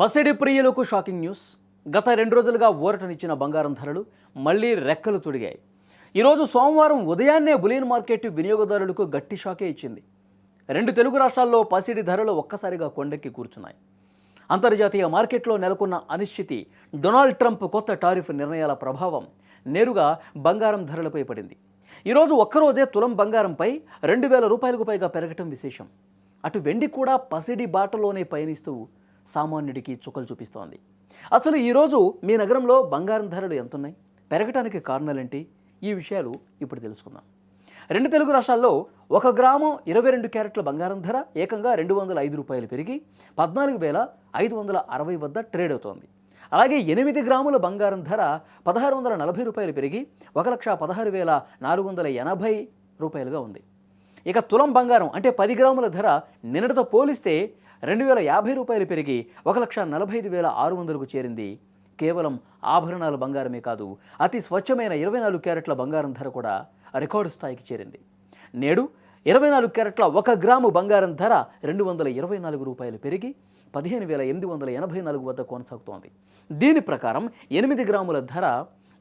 పసిడి ప్రియులకు shocking news. గత రెండు రోజులుగా ఊరటనిచ్చిన బంగారం ధరలు మళ్ళీ రెక్కలు తొడిగాయి. ఈరోజు సోమవారం ఉదయాన్నే బులియన్ మార్కెట్ వినియోగదారులకు గట్టి షాకే ఇచ్చింది. రెండు తెలుగు రాష్ట్రాల్లో పసిడి ధరలు ఒక్కసారిగా కొండెక్కి కూర్చున్నాయి. అంతర్జాతీయ మార్కెట్లో నెలకొన్న అనిశ్చితి డొనాల్డ్ ట్రంప్ కొత్త టారిఫ్ నిర్ణయాల ప్రభావం నేరుగా బంగారం ధరలపై పడింది. ఈరోజు ఒక్కరోజే తులం బంగారంపై రెండు వేల రూపాయలకు పైగా పెరగటం విశేషం. అటు వెండి కూడా పసిడి బాటలోనే పయనిస్తూ సామాన్యుడికి చుక్కలు చూపిస్తోంది. అసలు ఈరోజు మీ నగరంలో బంగారం ధరలు ఎంతున్నాయి? పెరగటానికి కారణాలేంటి? ఈ విషయాలు ఇప్పుడు తెలుసుకుందాం. రెండు తెలుగు రాష్ట్రాల్లో ఒక గ్రామం ఇరవై రెండు క్యారెట్ల బంగారం ధర ఏకంగా రెండు వందల ఐదు రూపాయలు పెరిగి పద్నాలుగు వేల ఐదు వందల అరవై వద్ద ట్రేడ్ అవుతోంది. అలాగే ఎనిమిది గ్రాముల బంగారం ధర పదహారు వందల నలభై రూపాయలు పెరిగి ఒక లక్ష పదహారు వేల నాలుగు వందల ఎనభై రూపాయలుగా ఉంది. ఇక తులం బంగారం అంటే పది గ్రాముల ధర నిన్నటితో పోలిస్తే రెండు వేల యాభై రూపాయలు పెరిగి ఒక లక్ష నలభై ఐదు వేల ఆరు వందలకు చేరింది. కేవలం ఆభరణాల బంగారమే కాదు అతి స్వచ్ఛమైన ఇరవై నాలుగు క్యారెట్ల బంగారం ధర కూడా రికార్డు స్థాయికి చేరింది. నేడు ఇరవై నాలుగు క్యారెట్ల ఒక గ్రాము బంగారం ధర రెండు వందల ఇరవై నాలుగు రూపాయలు పెరిగి పదిహేను వేల ఎనిమిది వందల ఎనభై నాలుగు వద్ద కొనసాగుతోంది. దీని ప్రకారం ఎనిమిది గ్రాముల ధర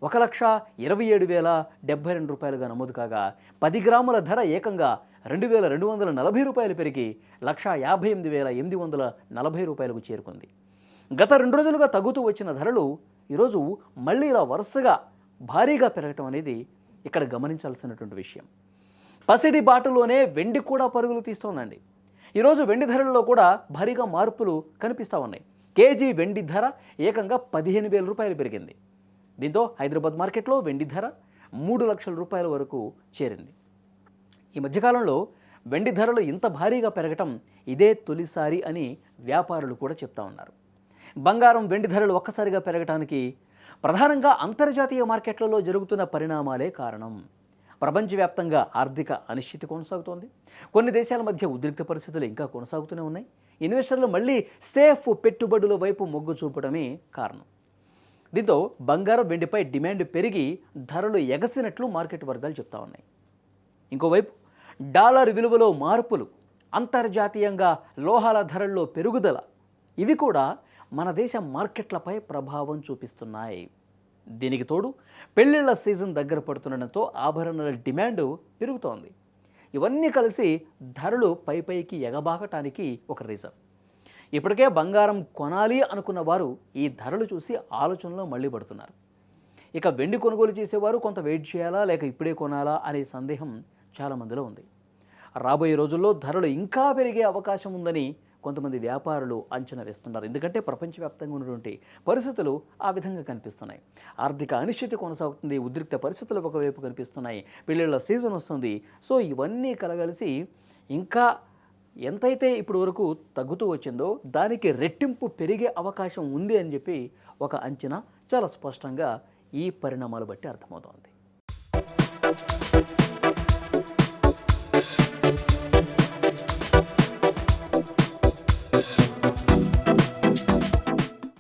ఒక లక్ష ఇరవై ఏడు వేల డెబ్బై రెండు రూపాయలుగా నమోదు కాగా పది గ్రాముల ధర ఏకంగా రెండు వేల రెండు వందల నలభై రూపాయలు పెరిగి లక్ష యాభై ఎనిమిది వేల ఎనిమిది వందల నలభై రూపాయలకు చేరుకుంది. గత రెండు రోజులుగా తగ్గుతూ వచ్చిన ధరలు ఈరోజు మళ్ళీ ఇలా వరుసగా భారీగా పెరగటం అనేది ఇక్కడ గమనించాల్సినటువంటి విషయం. పసిడి బాటలోనే వెండి కూడా పరుగులు తీస్తోందండి. ఈరోజు వెండి ధరల్లో కూడా భారీగా మార్పులు కనిపిస్తూ ఉన్నాయి. కేజీ వెండి ధర ఏకంగా పదిహేను వేల రూపాయలు పెరిగింది. దీంతో హైదరాబాద్ మార్కెట్లో వెండి ధర మూడు లక్షల రూపాయల వరకు చేరింది. ఈ మధ్యకాలంలో వెండి ధరలు ఇంత భారీగా పెరగటం ఇదే తొలిసారి అని వ్యాపారులు కూడా చెప్తా ఉన్నారు. బంగారం వెండి ధరలు ఒక్కసారిగా పెరగటానికి ప్రధానంగా అంతర్జాతీయ మార్కెట్లలో జరుగుతున్న పరిణామాలే కారణం. ప్రపంచవ్యాప్తంగా ఆర్థిక అనిశ్చితి కొనసాగుతోంది. కొన్ని దేశాల మధ్య ఉద్రిక్త పరిస్థితులు ఇంకా కొనసాగుతూనే ఉన్నాయి. ఇన్వెస్టర్లు మళ్ళీ సేఫ్ పెట్టుబడుల వైపు మొగ్గు చూపడమే కారణం. దీంతో బంగారం వెండిపై డిమాండ్ పెరిగి ధరలు ఎగసినట్లు మార్కెట్ వర్గాలు చెప్తా ఉన్నాయి. ఇంకోవైపు డాలర్ విలువలో మార్పులు అంతర్జాతీయంగా లోహాల ధరల్లో పెరుగుదల ఇవి కూడా మన దేశ మార్కెట్లపై ప్రభావం చూపిస్తున్నాయి. దీనికి తోడు పెళ్ళిళ్ళ సీజన్ దగ్గర పడుతుండటంతో ఆభరణాల డిమాండ్ పెరుగుతోంది. ఇవన్నీ కలిసి ధరలు పై పైకి ఎగబాకటానికి ఒక రీజన్. ఇప్పటికే బంగారం కొనాలి అనుకున్న వారు ఈ ధరలు చూసి ఆలోచనలో మళ్ళీ పడుతున్నారు. ఇక వెండి కొనుగోలు చేసేవారు కొంత వెయిట్ చేయాలా లేక ఇప్పుడే కొనాలా అనే సందేహం చాలామందిలో ఉంది. రాబోయే రోజుల్లో ధరలు ఇంకా పెరిగే అవకాశం ఉందని కొంతమంది వ్యాపారులు అంచనా వేస్తున్నారు. ఎందుకంటే ప్రపంచవ్యాప్తంగా ఉన్నటువంటి పరిస్థితులు ఆ విధంగా కనిపిస్తున్నాయి. ఆర్థిక అనిశ్చితి కొనసాగుతుంది ఉద్రిక్త పరిస్థితులు ఒకవైపు కనిపిస్తున్నాయి పెళ్ళిళ్ళ సీజన్ వస్తుంది. సో ఇవన్నీ కలగలిసి ఇంకా ఎంతైతే ఇప్పుడు వరకు తగ్గుతూ వచ్చిందో దానికి రెట్టింపు పెరిగే అవకాశం ఉంది అని చెప్పి ఒక అంచనా చాలా స్పష్టంగా ఈ పరిణామాలు బట్టి అర్థమవుతోంది.